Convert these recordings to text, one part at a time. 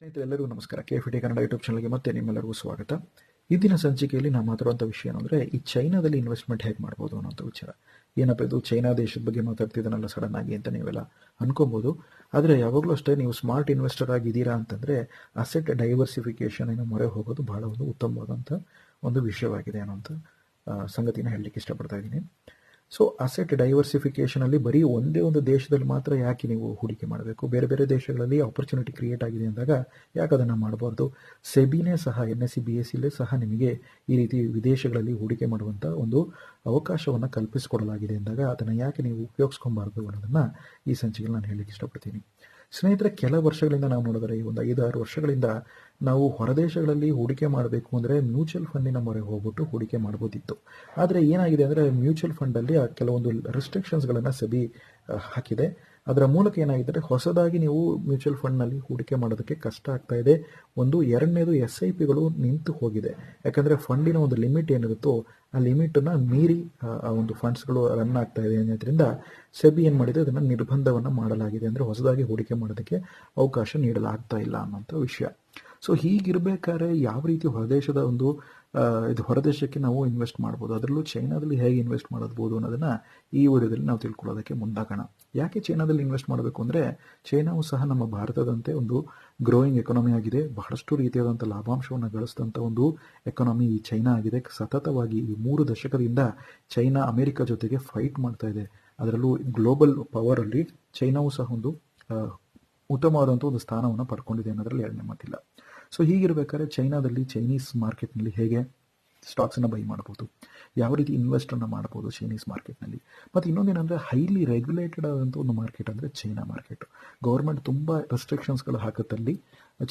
ಸ್ನೇಹಿತರೆ ಎಲ್ಲರಿಗೂ ನಮಸ್ಕಾರ. ಕೆ ಟಿ ಕನ್ನಡ ಯೂಟ್ಯೂಬ್ ಚಾನಲ್ಗೆ ಮತ್ತೆ ನಿಮ್ಮೆಲ್ಲರಿಗೂ ಸ್ವಾಗತ. ಇಂದಿನ ಸಂಚಿಕೆಯಲ್ಲಿ ನಾವು ಮಾತಾಡುವಂಥ ವಿಷಯ ಏನಂದರೆ, ಈ ಚೈನಾದಲ್ಲಿ ಇನ್ವೆಸ್ಟ್ಮೆಂಟ್ ಹೇಗೆ ಮಾಡ್ಬೋದು ಅನ್ನೋಂಥ ವಿಚಾರ. ಏನಪ್ಪ ಇದು ಚೈನಾ ದೇಶದ ಬಗ್ಗೆ ಮಾತಾಡ್ತಿದ್ದಾನಲ್ಲ ಸಡನ್ ಆಗಿ ಅಂತ ನೀವೆಲ್ಲ ಅನ್ಕೊಬೋದು. ಆದರೆ ಯಾವಾಗಲೂ ಅಷ್ಟೇ ನೀವು ಸ್ಮಾರ್ಟ್ ಇನ್ವೆಸ್ಟರ್ ಆಗಿದ್ದೀರಾ ಅಂತಂದರೆ ಅಸೆಟ್ ಡೈವರ್ಸಿಫಿಕೇಶನ್ ಏನೋ ಮೊರೆ ಹೋಗೋದು ಬಹಳ ಒಂದು ಉತ್ತಮವಾದಂಥ ಒಂದು ವಿಷಯವಾಗಿದೆ ಅನ್ನೋಂಥ ಸಂಗತಿನ ಹೇಳಲಿಕ್ಕೆ ಇಷ್ಟಪಡ್ತಾ ಇದ್ದೀನಿ. ಸೊ ಅಸೆಟ್ ಡೈವರ್ಸಿಫಿಕೇಶನ್ ಅಲ್ಲಿ ಬರೀ ಒಂದೇ ಒಂದು ದೇಶದಲ್ಲಿ ಮಾತ್ರ ಯಾಕೆ ನೀವು ಹೂಡಿಕೆ ಮಾಡಬೇಕು? ಬೇರೆ ಬೇರೆ ದೇಶಗಳಲ್ಲಿ ಆಪರ್ಚುನಿಟಿ ಕ್ರಿಯೇಟ್ ಆಗಿದೆ ಅಂದಾಗ ಯಾಕೆ ಅದನ್ನು ಮಾಡಬಾರ್ದು? ಸೆಬಿನೇ ಸಹ N S C B S ಸಿಲೇ ಸಹ ನಿಮಗೆ ಈ ರೀತಿ ವಿದೇಶಗಳಲ್ಲಿ ಹೂಡಿಕೆ ಮಾಡುವಂಥ ಒಂದು ಅವಕಾಶವನ್ನು ಕಲ್ಪಿಸಿಕೊಡಲಾಗಿದೆ ಅಂದಾಗ ಅದನ್ನು ಯಾಕೆ ನೀವು ಉಪಯೋಗಿಸ್ಕೊಬಾರ್ದು ಅನ್ನೋದನ್ನು ಈ ಸಂಚಿಕೆಯಲ್ಲಿ ನಾನು ಹೇಳಲಿಕ್ಕೆ ಇಷ್ಟಪಡ್ತೀನಿ. ಸ್ನೇಹಿತರೆ, ಕೆಲ ವರ್ಷಗಳಿಂದ ನಾವು ನೋಡಿದರೆ, ಈ ಒಂದು ಐದಾರು ವರ್ಷಗಳಿಂದ ನಾವು ಹೊರದೇಶಗಳಲ್ಲಿ ಹೂಡಿಕೆ ಮಾಡಬೇಕು ಅಂದರೆ ಮ್ಯೂಚುವಲ್ ಫಂಡಿನ ಮೊರೆ ಹೋಗ್ಬಿಟ್ಟು ಹೂಡಿಕೆ ಮಾಡ್ಬೋದಿತ್ತು. ಆದರೆ ಏನಾಗಿದೆ ಅಂದರೆ ಮ್ಯೂಚುವಲ್ ಫಂಡಲ್ಲಿ ಕೆಲವೊಂದು ರೆಸ್ಟ್ರಿಕ್ಷನ್ಸ್ಗಳನ್ನು ಸೆಬಿ ಹಾಕಿದೆ. ಅದರ ಮೂಲಕ ಏನಾಗಿದೆ ಹೊಸದಾಗಿ ನೀವು ಮ್ಯೂಚುವಲ್ ಫಂಡ್ನಲ್ಲಿ ಹೂಡಿಕೆ ಮಾಡೋದಕ್ಕೆ ಕಷ್ಟ ಆಗ್ತಾ ಇದೆ. ಒಂದು ಎರಡನೇದು ಎಸ್ ಐ ಪಿಗಳು ನಿಂತು ಹೋಗಿದೆ. ಯಾಕಂದರೆ ಫಂಡಿನ ಒಂದು ಲಿಮಿಟ್ ಏನಿರುತ್ತೋ ಆ ಲಿಮಿಟನ್ನು ಮೀರಿ ಆ, ಒಂದು ಫಂಡ್ಸ್ಗಳು ರನ್ ಆಗ್ತಾ ಇದೆ ಅನ್ನೋದ್ರಿಂದ ಸೆಬಿ ಏನು ಮಾಡಿದೆ? ಅದನ್ನು ನಿರ್ಬಂಧವನ್ನು ಮಾಡಲಾಗಿದೆ. ಅಂದರೆ ಹೊಸದಾಗಿ ಹೂಡಿಕೆ ಮಾಡೋದಕ್ಕೆ ಅವಕಾಶ ನೀಡಲಾಗ್ತಾ ಇಲ್ಲ ಅನ್ನೋಂಥ ವಿಷಯ. ಸೊ ಹೀಗಿರ್ಬೇಕಾದ್ರೆ ಯಾವ ರೀತಿ ಹೊರದೇಶದ ಒಂದು ಇದು ಹೊರದೇಶಕ್ಕೆ ನಾವು ಇನ್ವೆಸ್ಟ್ ಮಾಡ್ಬೋದು? ಅದರಲ್ಲೂ ಚೈನಾದಲ್ಲಿ ಹೇಗೆ ಇನ್ವೆಸ್ಟ್ ಮಾಡಬಹುದು ಅನ್ನೋದನ್ನ ಈ ವಿಡಿಯೋದಲ್ಲಿ ನಾವು ತಿಳ್ಕೊಳ್ಳೋದಕ್ಕೆ ಮುಂದಾಗೋಣ. ಯಾಕೆ ಚೈನಾದಲ್ಲಿ ಇನ್ವೆಸ್ಟ್ ಮಾಡಬೇಕು ಅಂದರೆ, ಚೈನಾವು ಸಹ ನಮ್ಮ ಭಾರತದಂತೆ ಒಂದು ಗ್ರೋಯಿಂಗ್ ಎಕಾನಮಿ ಆಗಿದೆ. ಬಹಳಷ್ಟು ರೀತಿಯಾದಂಥ ಲಾಭಾಂಶವನ್ನು ಗಳಿಸಿದಂಥ ಒಂದು ಎಕಾನಮಿ ಈ ಚೈನಾ ಆಗಿದೆ. ಸತತವಾಗಿ ಈ ಮೂರು ದಶಕದಿಂದ ಚೈನಾ, ಅಮೆರಿಕ ಜೊತೆಗೆ ಫೈಟ್ ಮಾಡ್ತಾ ಇದೆ. ಅದರಲ್ಲೂ ಗ್ಲೋಬಲ್ ಪವರಲ್ಲಿ ಚೈನಾವು ಸಹ ಒಂದು ಉತ್ತಮವಾದಂಥ ಒಂದು ಸ್ಥಾನವನ್ನು ಪಡ್ಕೊಂಡಿದೆ ಅನ್ನೋದ್ರಲ್ಲಿ ಎರಡನೇ ಮಾತಿಲ್ಲ ಸೊ ಹೀಗಿರಬೇಕಾದ್ರೆ ಚೈನಾದಲ್ಲಿ ಚೈನೀಸ್ ಮಾರ್ಕೆಟ್ನಲ್ಲಿ ಹೇಗೆ ಸ್ಟಾಕ್ಸನ್ನು ಬೈ ಮಾಡ್ಬೋದು? ಯಾವ ರೀತಿ ಇನ್ವೆಸ್ಟನ್ನು ಮಾಡ್ಬೋದು ಚೈನೀಸ್ ಮಾರ್ಕೆಟ್ನಲ್ಲಿ ಮತ್ತು ಇನ್ನೊಂದೇನೆಂದರೆ ಹೈಲಿ ರೆಗ್ಯುಲೇಟೆಡ್ ಆದಂಥ ಒಂದು ಮಾರ್ಕೆಟ್ ಅಂದರೆ ಚೈನಾ ಮಾರ್ಕೆಟ್ ಗೌರ್ಮೆಂಟ್ ತುಂಬ ರೆಸ್ಟ್ರಿಕ್ಷನ್ಸ್ಗಳು ಹಾಕುತ್ತಲ್ಲಿ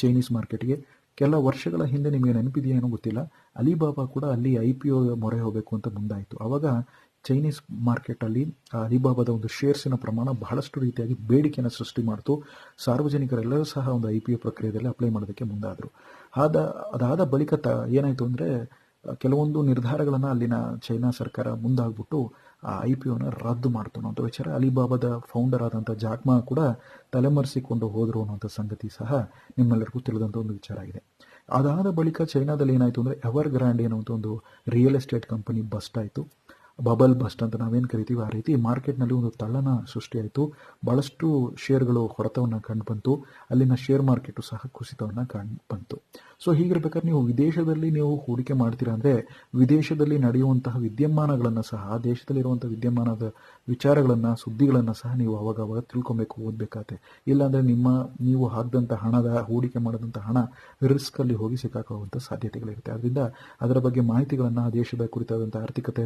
ಚೈನೀಸ್ ಮಾರ್ಕೆಟ್ಗೆ ಕೆಲ ವರ್ಷಗಳ ಹಿಂದೆ ನಿಮಗೆ ನೆನಪಿದೆಯೇನೋ ಗೊತ್ತಿಲ್ಲ. ಅಲಿಬಾಬಾ ಕೂಡ ಅಲ್ಲಿ ಐ ಪಿ ಒ ಮೊರೆ ಹೋಗಬೇಕು ಅಂತ ಮುಂದಾಯಿತು. ಆವಾಗ ಚೈನೀಸ್ ಮಾರ್ಕೆಟಲ್ಲಿ ಅಲಿಬಾಬಾದ ಒಂದು ಶೇರ್ಸಿನ ಪ್ರಮಾಣ ಬಹಳಷ್ಟು ರೀತಿಯಾಗಿ ಬೇಡಿಕೆಯನ್ನು ಸೃಷ್ಟಿ ಮಾಡಿತು. ಸಾರ್ವಜನಿಕರೆಲ್ಲರೂ ಸಹ ಒಂದು ಐ ಪಿ ಒ ಪ್ರಕ್ರಿಯೆಯಲ್ಲಿ ಅಪ್ಲೈ ಮಾಡೋದಕ್ಕೆ ಮುಂದಾದರು. ಆದ, ಅದಾದ ಬಳಿಕ ತ, ಏನಾಯಿತು ಅಂದರೆ, ಕೆಲವೊಂದು ನಿರ್ಧಾರಗಳನ್ನು ಅಲ್ಲಿನ ಚೈನಾ ಸರ್ಕಾರ ಮುಂದಾಗ್ಬಿಟ್ಟು, ಆ ಐ ಪಿ ಒನ ರದ್ದು ಮಾಡ್ತು ಅನ್ನೋಂಥ ವಿಚಾರ. ಅಲಿಬಾಬಾದ ಫೌಂಡರ್ ಆದಂಥ ಜಾಕ್ಮಾ ಕೂಡ ತಲೆಮರೆಸಿಕೊಂಡು ಹೋದರು ಅನ್ನೋಂಥ ಸಂಗತಿ ಸಹ ನಿಮ್ಮೆಲ್ಲರಿಗೂ ತಿಳಿದಂಥ ಒಂದು ವಿಚಾರ ಆಗಿದೆ. ಅದಾದ ಬಳಿಕ ಚೈನಾದಲ್ಲಿ ಏನಾಯಿತು ಅಂದರೆ ಎವರ್ ಗ್ರ್ಯಾಂಡ್ ಅನ್ನುವಂಥ ಒಂದು ರಿಯಲ್ ಎಸ್ಟೇಟ್ ಕಂಪನಿ ಬಸ್ಟ್ ಆಯಿತು. ಬಬಲ್ ಬಸ್ಟ್ ಅಂತ ನಾವೇನು ಕರಿತೀವಿ ಆ ರೀತಿ ಮಾರ್ಕೆಟ್ನಲ್ಲಿ ಒಂದು ತಳ್ಳನ ಸೃಷ್ಟಿಯಾಯಿತು. ಭಾಳಷ್ಟು ಶೇರ್ಗಳು ಹೊಡೆತವನ್ನು ಕಂಡು ಬಂತು ಅಲ್ಲಿನ ಶೇರ್ ಮಾರ್ಕೆಟು ಸಹ ಕುಸಿತವನ್ನು ಕಂಡು ಬಂತು ಸೊ ಹೀಗಿರ್ಬೇಕಾದ್ರೆ ನೀವು ವಿದೇಶದಲ್ಲಿ ನೀವು ಹೂಡಿಕೆ ಮಾಡ್ತೀರಾ ಅಂದರೆ ವಿದೇಶದಲ್ಲಿ ನಡೆಯುವಂತಹ ವಿದ್ಯಮಾನಗಳನ್ನು ಸಹ, ಆ ದೇಶದಲ್ಲಿರುವಂಥ ವಿದ್ಯಮಾನದ ವಿಚಾರಗಳನ್ನು, ಸುದ್ದಿಗಳನ್ನು ಸಹ ನೀವು ಅವಾಗವಾಗ ಅವಾಗ ತಿಳ್ಕೊಬೇಕು ಓದಬೇಕಾಗತ್ತೆ ಇಲ್ಲಾಂದರೆ ನಿಮ್ಮ, ನೀವು ಹಾಕಿದಂಥ ಹಣದ, ಹೂಡಿಕೆ ಮಾಡಿದಂಥ ಹಣ ರಿಸ್ಕಲ್ಲಿ ಹೋಗಿ ಸಿಕ್ಕಾಕೊಳ್ಳುವಂಥ ಸಾಧ್ಯತೆಗಳಿರುತ್ತೆ. ಅದರಿಂದ ಅದರ ಬಗ್ಗೆ ಮಾಹಿತಿಗಳನ್ನು ಆ ದೇಶದ ಕುರಿತಾದಂಥ ಆರ್ಥಿಕತೆ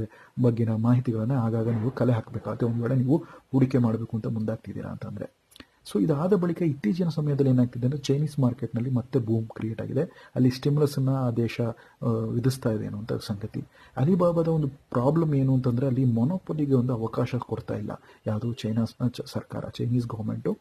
ಬಗ್ಗಿನ ಮಾಹಿತಿಗಳನ್ನು ಆಗಾಗ ನೀವು ಕಲೆ ಹಾಕಬೇಕಾಗುತ್ತೆ ಒಂದು ವೇಳೆ ನೀವು ಹೂಡಿಕೆ ಮಾಡಬೇಕು ಅಂತ ಮುಂದಾಗ್ತಿದ್ದೀರಾ ಅಂತಂದರೆ ಸೊ ಇದಾದ ಬಳಿಕ ಇತ್ತೀಚಿನ ಸಮಯದಲ್ಲಿ ಏನಾಗ್ತಿದೆ ಅಂದರೆ ಚೈನೀಸ್ ಮಾರ್ಕೆಟ್ನಲ್ಲಿ ಮತ್ತೆ ಬೂಮ್ ಕ್ರಿಯೇಟ್ ಆಗಿದೆ. ಅಲ್ಲಿ ಸ್ಟಿಮ್ಯುಲಸನ್ನು ಆ ದೇಶ ವಿಧಿಸ್ತಾ ಇದೆ ಅನ್ನುವಂಥ ಸಂಗತಿ. ಅಲಿಬಾಬಾದ ಒಂದು ಪ್ರಾಬ್ಲಮ್ ಏನು ಅಂತಂದರೆ ಅಲ್ಲಿ ಮೊನೋಪೊಲಿಗೆ ಒಂದು ಅವಕಾಶ ಕೊಡ್ತಾ ಇಲ್ಲ. ಯಾವುದು ಚ- ಸರ್ಕಾರ ಚೈನೀಸ್ ಗೌರ್ಮೆಂಟು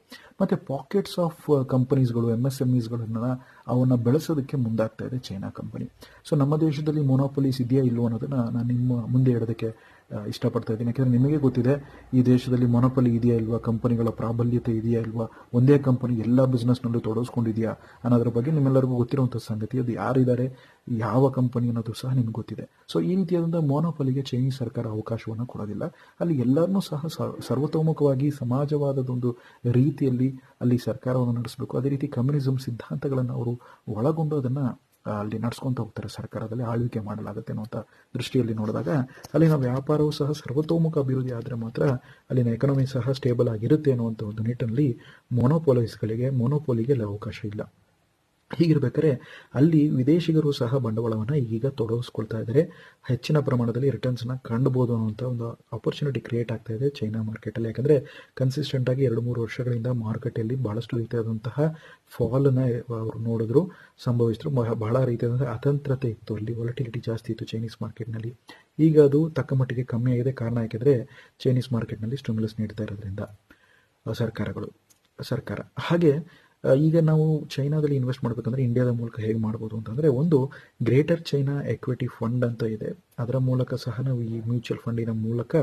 ಮತ್ತು ಪಾಕೆಟ್ಸ್ ಆಫ್ ಕಂಪನೀಸ್ಗಳು ಎಂ ಎಸ್ ಎಂ ಇಸ್ಗಳನ್ನ ಅವನ್ನು ಬೆಳೆಸೋದಕ್ಕೆ ಮುಂದಾಗ್ತಾ ಇದೆ ಚೈನಾ ಕಂಪನಿ ಸೊ ನಮ್ಮ ದೇಶದಲ್ಲಿ ಮೊನೋಪೊಲೀಸ್ ಇದೆಯಾ ಇಲ್ಲವೋ ಅನ್ನೋದನ್ನು ನಾನು ನಿಮ್ಮ ಮುಂದೆ ಇಡೋದಕ್ಕೆ ಆ, ಇಷ್ಟಪಡ್ತಾ ಇದ್ದೀನಿ. ಯಾಕೆಂದರೆ ನಿಮಗೆ ಗೊತ್ತಿದೆ, ಈ ದೇಶದಲ್ಲಿ ಮೊನಪಲಿ ಇದೆಯಾ ಇಲ್ವಾ? ಕಂಪನಿಗಳ ಪ್ರಾಬಲ್ಯತೆ ಇದೆಯಾ ಇಲ್ವಾ? ಒಂದೇ ಕಂಪನಿ ಎಲ್ಲ ಬಿಸ್ನೆಸ್ನಲ್ಲೂ ತೊಡಗಿಸ್ಕೊಂಡಿದೆಯಾ? ಅನ್ನೋದ್ರ ಬಗ್ಗೆ ನಿಮ್ಮೆಲ್ಲರಿಗೂ ಗೊತ್ತಿರುವಂಥ ಸಂಗತಿ. ಅದು ಯಾರಿದ್ದಾರೆ, ಯಾವ ಕಂಪನಿ ಅನ್ನೋದು ಸಹ ನಿಮ್ಗೆ ಗೊತ್ತಿದೆ. ಸೊ ಈ ರೀತಿಯಾದಂಥ ಮೊನೊಪಲಿಗೆ ಚೈನೀಸ್ ಸರ್ಕಾರ ಅವಕಾಶವನ್ನು ಕೊಡೋದಿಲ್ಲ. ಅಲ್ಲಿ ಎಲ್ಲರನ್ನೂ ಸಹ ಸರ್ವತೋಮುಖವಾಗಿ ಸಮಾಜವಾದದೊಂದು ರೀತಿಯಲ್ಲಿ ಅಲ್ಲಿ ಸರ್ಕಾರವನ್ನು ನಡೆಸಬೇಕು. ಅದೇ ರೀತಿ ಕಮ್ಯುನಿಸಂ ಸಿದ್ಧಾಂತಗಳನ್ನು ಅವರು ಒಳಗೊಂಡು ಅದನ್ನು ಅಲ್ಲಿ ನಡ್ಸ್ಕೊಂತ ಹೋಗ್ತಾರೆ ಸರ್ಕಾರದಲ್ಲಿ ಆಳ್ವಿಕೆ ಮಾಡಲಾಗುತ್ತೆ ಅನ್ನುವಂಥ ದೃಷ್ಟಿಯಲ್ಲಿ ನೋಡಿದಾಗ ಅಲ್ಲಿನ ವ್ಯಾಪಾರವು ಸಹ ಸರ್ವತೋಮುಖ ಅಭಿವೃದ್ಧಿ ಆದರೆ ಮಾತ್ರ ಅಲ್ಲಿನ ಎಕನಾಮಿ ಸಹ ಸ್ಟೇಬಲ್ ಆಗಿರುತ್ತೆ ಅನ್ನುವಂಥ ಒಂದು ನಿಟ್ಟಿನಲ್ಲಿ ಮೊನೋಪೊಲೈಸ್ಗಳಿಗೆ ಮೊನೋಪೋಲಿಗೆ ಅವಕಾಶ ಇಲ್ಲ. ಹೀಗಿರ್ಬೇಕಾದ್ರೆ ಅಲ್ಲಿ ವಿದೇಶಿಗರು ಸಹ ಬಂಡವಾಳವನ್ನು ಈಗ ತೊಡಗಿಸ್ಕೊಳ್ತಾ ಇದ್ದಾರೆ. ಹೆಚ್ಚಿನ ಪ್ರಮಾಣದಲ್ಲಿ ರಿಟರ್ನ್ಸ್ನ ಕಂಡುಬೋದು ಅನ್ನೋಂಥ ಒಂದು ಆಪರ್ಚುನಿಟಿ ಕ್ರಿಯೇಟ್ ಆಗ್ತಾ ಇದೆ ಚೈನಾ ಮಾರ್ಕೆಟಲ್ಲಿ ಯಾಕಂದರೆ ಕನ್ಸಿಸ್ಟೆಂಟ್ ಆಗಿ ಎರಡು ಮೂರು ವರ್ಷಗಳಿಂದ ಮಾರುಕಟ್ಟೆಯಲ್ಲಿ ಭಾಳಷ್ಟು ರೀತಿಯಾದಂತಹ ಫಾಲನ್ನು ಅವರು ನೋಡಿದ್ರು, ಸಂಭವಿಸಿದ್ರು. ಬಹ- ಬಹಳ ರೀತಿಯಾದಂತಹ ಅತಂತ್ರತೆ ಇತ್ತು. ಅಲ್ಲಿ ವಾಲಟಿಲಿಟಿ ಜಾಸ್ತಿ ಇತ್ತು ಚೈನೀಸ್ ಮಾರ್ಕೆಟ್ನಲ್ಲಿ ಈಗ ಅದು ತಕ್ಕ ಮಟ್ಟಿಗೆ ಕಮ್ಮಿ ಆಗಿದೆ. ಕಾರಣ ಯಾಕೆಂದರೆ ಚೈನೀಸ್ ಮಾರ್ಕೆಟ್ನಲ್ಲಿ ಸ್ಟಿಮ್ಯುಲಸ್ ನೀಡ್ತಾ ಇರೋದ್ರಿಂದ, ಸರ್ಕಾರಗಳು, ಸರ್ಕಾರ. ಹಾಗೆ ಈಗ ನಾವು ಚೈನಾದಲ್ಲಿ ಇನ್ವೆಸ್ಟ್ ಮಾಡಬೇಕಂದ್ರೆ ಇಂಡಿಯಾದ ಮೂಲಕ ಹೇಗೆ ಮಾಡ್ಬೋದು ಅಂತಂದರೆ ಒಂದು ಗ್ರೇಟರ್ ಚೈನಾ ಎಕ್ವಿಟಿ ಫಂಡ್ ಅಂತ ಇದೆ. ಅದರ ಮೂಲಕ ಸಹ ನಾವು ಈ ಮ್ಯೂಚುವಲ್ ಫಂಡಿನ ಮೂಲಕ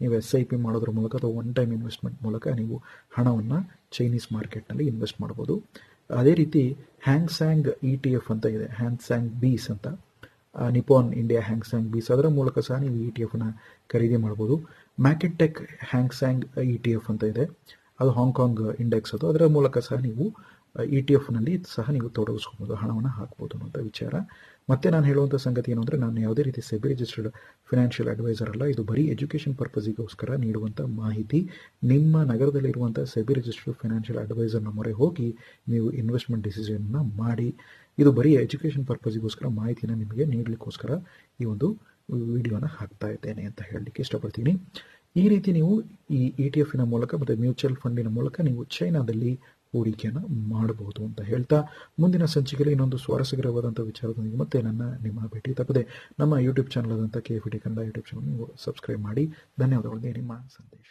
ನೀವು ಎಸ್ ಐ ಪಿ ಮಾಡೋದ್ರ ಮೂಲಕ ಅಥವಾ ಒನ್ ಟೈಮ್ ಇನ್ವೆಸ್ಟ್ಮೆಂಟ್ ಮೂಲಕ ನೀವು ಹಣವನ್ನು ಚೈನೀಸ್ ಮಾರ್ಕೆಟ್ನಲ್ಲಿ ಇನ್ವೆಸ್ಟ್ ಮಾಡ್ಬೋದು. ಅದೇ ರೀತಿ Hang Seng E T F ಅಂತ ಇದೆ. ಹ್ಯಾಂಗ್ ಸ್ಯಾಂಗ್ ಬೀಸ್ ಅಂತ. ನಿಪಾನ್ ಇಂಡಿಯಾ ಹ್ಯಾಂಗ್ ಸ್ಯಾಂಗ್ ಬೀಸ್ ಅದರ ಮೂಲಕ ಸಹ ನೀವು ಇ ಟಿ ಎಫ್ನ ಖರೀದಿ ಮಾಡ್ಬೋದು. ಮ್ಯಾಕೆಟೆಕ್ Hang Seng E T F ಅಂತ ಇದೆ. ಅದು ಹಾಂಗ್ಕಾಂಗ್ ಇಂಡೆಕ್ಸ್ ಅದು. ಅದರ ಮೂಲಕ ಸಹ ನೀವು ಇ ಟಿ ಎಫ್ನಲ್ಲಿ ಸಹ ನೀವು ತೊಡಗಿಸ್ಕೊಬೋದು ಹಣವನ್ನು ಹಾಕ್ಬೋದು ಅನ್ನೋಂಥ ವಿಚಾರ. ಮತ್ತೆ ನಾನು ಹೇಳುವಂಥ ಸಂಗತಿ ಏನು ಅಂದರೆ, ನಾನು ಯಾವುದೇ ರೀತಿ ಸೆಬಿ ರಿಜಿಸ್ಟರ್ಡ್ ಫಿನಾನ್ಷಿಯಲ್ ಅಡ್ವೈಸರ್ ಅಲ್ಲ. ಇದು ಬರೀ ಎಜುಕೇಷನ್ ಪರ್ಪಸಿಗೋಸ್ಕರ ನೀಡುವಂಥ ಮಾಹಿತಿ. ನಿಮ್ಮ ನಗರದಲ್ಲಿರುವಂಥ ಸೆಬಿ ರಿಜಿಸ್ಟರ್ಡ್ ಫಿನಾನ್ಷಿಯಲ್ ಅಡ್ವೈಸರ್ನ ಮೊರೆ ಹೋಗಿ ನೀವು ಇನ್ವೆಸ್ಟ್ಮೆಂಟ್ ಡಿಸಿಷನ್ನ ಮಾಡಿ. ಇದು ಬರೀ ಎಜುಕೇಷನ್ ಪರ್ಪಸಿಗೋಸ್ಕರ ಮಾಹಿತಿನ ನಿಮಗೆ ನೀಡಲಿಕ್ಕೋಸ್ಕರ ಈ ಒಂದು ವಿಡಿಯೋನ ಹಾಕ್ತಾ ಇದ್ದೇನೆ ಅಂತ ಹೇಳಲಿಕ್ಕೆ ಇಷ್ಟಪಡ್ತೀನಿ. ಈ ರೀತಿ ನೀವು ಈ ಇ ಟಿ ಎಫಿನ ಮೂಲಕ ಮತ್ತು ಮ್ಯೂಚುವಲ್ ಫಂಡಿನ ಮೂಲಕ ನೀವು ಚೈನಾದಲ್ಲಿ ಹೂಡಿಕೆಯನ್ನು ಮಾಡಬಹುದು ಅಂತ ಹೇಳ್ತಾ ಮುಂದಿನ ಸಂಚಿಕೆಯಲ್ಲಿ ಇನ್ನೊಂದು ಸ್ವಾರಸ್ಯಕರವಾದಂಥ ವಿಚಾರದೊಂದಿಗೆ ಮತ್ತೆ ನನ್ನ ನಿಮ್ಮ ಭೇಟಿ ತಪ್ಪದೆ ನಮ್ಮ ಯೂಟ್ಯೂಬ್ ಚಾನಲ್ ಆದಂಥ K F D Kannada YouTube channel ನೀವು ಸಬ್ಸ್ಕ್ರೈಬ್ ಮಾಡಿ. ಧನ್ಯವಾದಗಳು. ನಿಮ್ಮ ಸಂದೇಶ.